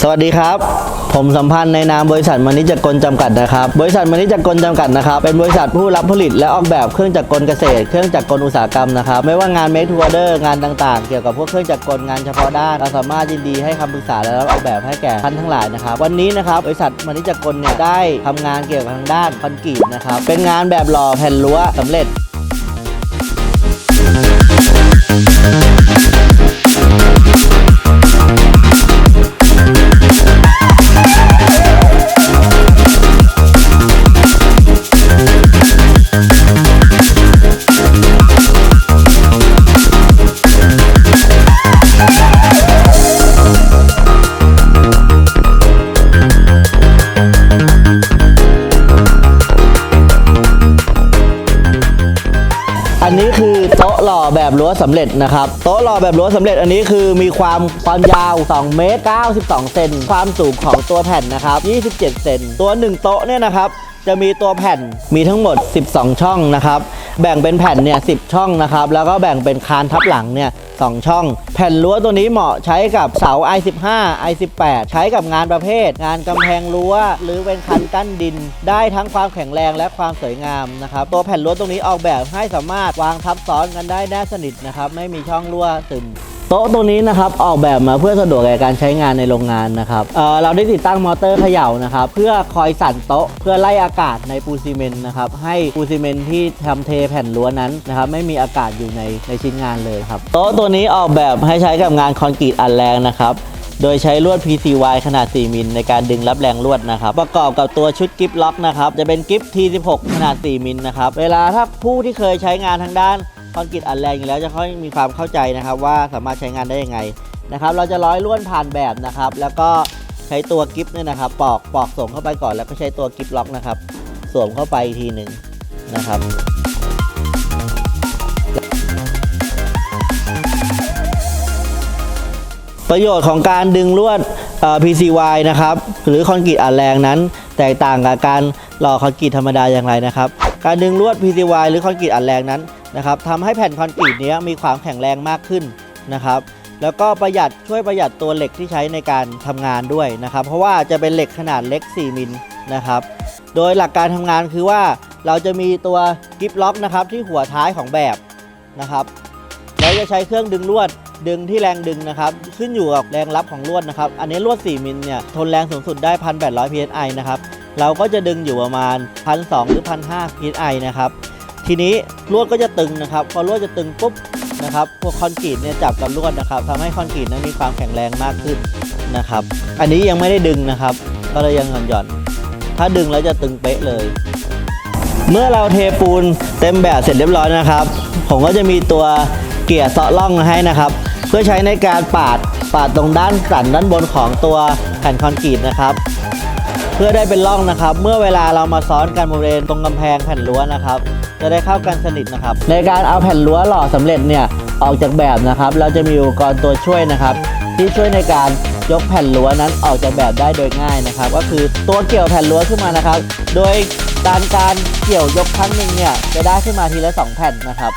สวัสดีครับ ผมสัมพันธ์ในนามบริษัทมณิจกลจำกัดนะครับ บริษัทมณิจกลจำกัดนะครับ เป็นบริษัทผู้รับผลิตและออกแบบเครื่องจักรกลเกษตร เครื่องจักรกลอุตสาหกรรมนะครับ ไม่ว่างาน make to order งานต่างๆ เกี่ยวกับพวกเครื่องจักรกลงานเฉพาะด้านเราสามารถยินดีให้คำปรึกษาและรับออกแบบให้แก่ท่านทั้งหลายนะครับ วันนี้นะครับบริษัทมณิจกลเนี่ยได้ทำงานเกี่ยวกับทางด้านคอนกรีตนะครับ เป็นงานแบบหล่อแผ่นรั้วสำเร็จ นี้คือโต๊ะหล่อแบบรั้วสำเร็จนะครับ โต๊ะหล่อแบบรั้วสำเร็จอันนี้คือมีความความยาว 2 เมตร 92 เซน ความสูงของตัวแผ่นนะครับ 27 เซน ตัว 1 โต๊ะเนี่ยนะครับ จะมีตัวแผ่นมีทั้งหมด 12 ช่องนะครับ แบ่งเป็นแผ่นเนี่ย 10 ช่องนะครับ แล้วก็แบ่งเป็นคานทับหลังเนี่ย 2 ช่อง แผ่นรั้วตัวนี้เหมาะใช้กับเสา i15 i18 ใช้กับงานประเภท งานกำแพงรั้ว หรือเป็นคันกั้นดิน ได้ทั้งความแข็งแรงและความสวยงามนะครับตัวแผ่นรั้วตรงนี้ออกแบบให้สามารถวางทับซ้อนกันได้แน่สนิทนะครับไม่มีช่องรั่วซึม โต๊ะตัวนี้นะครับออกแบบมาเพื่อสะดวกแก่การใช้งานในโรงงานนะครับเเราได้ติดตั้งมอเตอร์เขย่านะครับเพื่อคอยสั่นโต๊ะเพื่อไล่อากาศในปูนซีเมนต์นะครับให้ปูนซีเมนต์ที่ทำเทแผ่นรั้วนั้นนะครับไม่มีอากาศอยู่ในในชิ้นงานเลยครับโต๊ะตัวนี้ออกแบบให้ใช้กับงานคอนกรีตอัดแรงนะครับโดยใช้ลวด PCY ขนาด 4 มิลในการดึงรับแรงลวดนะครับ ประกอบกับตัวชุดกิฟล็อกนะครับ จะเป็นกิฟ T16 ขนาด 4 มิลนะครับ เวลาถ้าผู้ที่เคยใช้งานทางด้าน คอนกรีตอัดแรงอยู่แล้วจะค่อยมีความเข้าใจนะครับ ว่าสามารถใช้งานได้ยังไงนะครับ เราจะร้อยลวดผ่านแบบนะครับ แล้วก็ใช้ตัวกิฟเนี่ยนะครับ ปอกปอกส่งเข้าไปก่อนแล้วก็ใช้ตัวกิฟล็อกนะครับ สวมเข้าไปทีหนึ่งนะครับประโยชน์ของการดึงลวดเอ่อ PCY นะครับ หรือคอนกรีตอัดแรงนั้น แตกต่างกับการหล่อคอนกรีตธรรมดาอย่างไรนะครับ การดึงลวด PCY หรือคอนกรีตอัดแรงนั้น นะครับทำให้แผ่นคอนกรีตเนี้ยมีความแข็งแรงมากขึ้นนะครับ แล้วก็ประหยัดช่วยประหยัดตัวเหล็กที่ใช้ในการทำงานด้วยนะครับ เพราะว่าจะเป็นเหล็กขนาดเล็ก 4 มิลนะครับ โดยหลักการทำงานคือว่าเราจะมีตัวกิฟล็อกนะครับที่หัวท้ายของแบบนะครับเราจะใช้เครื่องดึงลวดดึงที่แรงดึงนะครับ ขึ้นอยู่กับแรงรับของลวดนะครับ อันนี้ลวด 4 มิลเนี่ยทนแรงสูงสุดได้ 1,800 psi นะครับ เราก็จะดึงอยู่ประมาณ 1,200 หรือ 1,500 psi นะครับ ทีนี้ลวดก็จะตึงนะครับ พอลวดจะตึงปุ๊บนะครับพวกคอนกรีตเนี่ยจับกับลวดนะครับทำให้คอนกรีตนั้นมีความแข็งแรงมากขึ้นนะครับ อันนี้ยังไม่ได้ดึงนะครับ ก็เลยยังหย่อนๆถ้าดึงแล้วจะตึงเป๊ะเลย เมื่อเราเทปูนเต็มแบบเสร็จเรียบร้อยนะครับ ผมก็จะมีตัวเกี่ยเซาะล่องมาให้นะครับ เพื่อใช้ในการปาดปาดตรงด้านสันด้านบนของตัวแผ่นคอนกรีตนะครับ เพื่อได้เป็นร่องนะครับ เมื่อเวลาเรามาซ้อนกันบริเวณตรงกำแพงแผ่นรั้วนะครับ จะได้เข้ากันสนิทนะครับ ในการเอาแผ่นรั้วหล่อสำเร็จเนี่ยออกจากแบบนะครับ เราจะมีอุปกรณ์ตัวช่วยนะครับ ที่ช่วยในการยกแผ่นรั้วนั้นออกจากแบบได้โดยง่ายนะครับ ก็คือตัวเกี่ยวแผ่นรั้วขึ้นมานะครับ โดยการการเกี่ยวยกครั้งหนึ่งเนี่ยจะได้ขึ้นมาทีละสองแผ่นนะครับ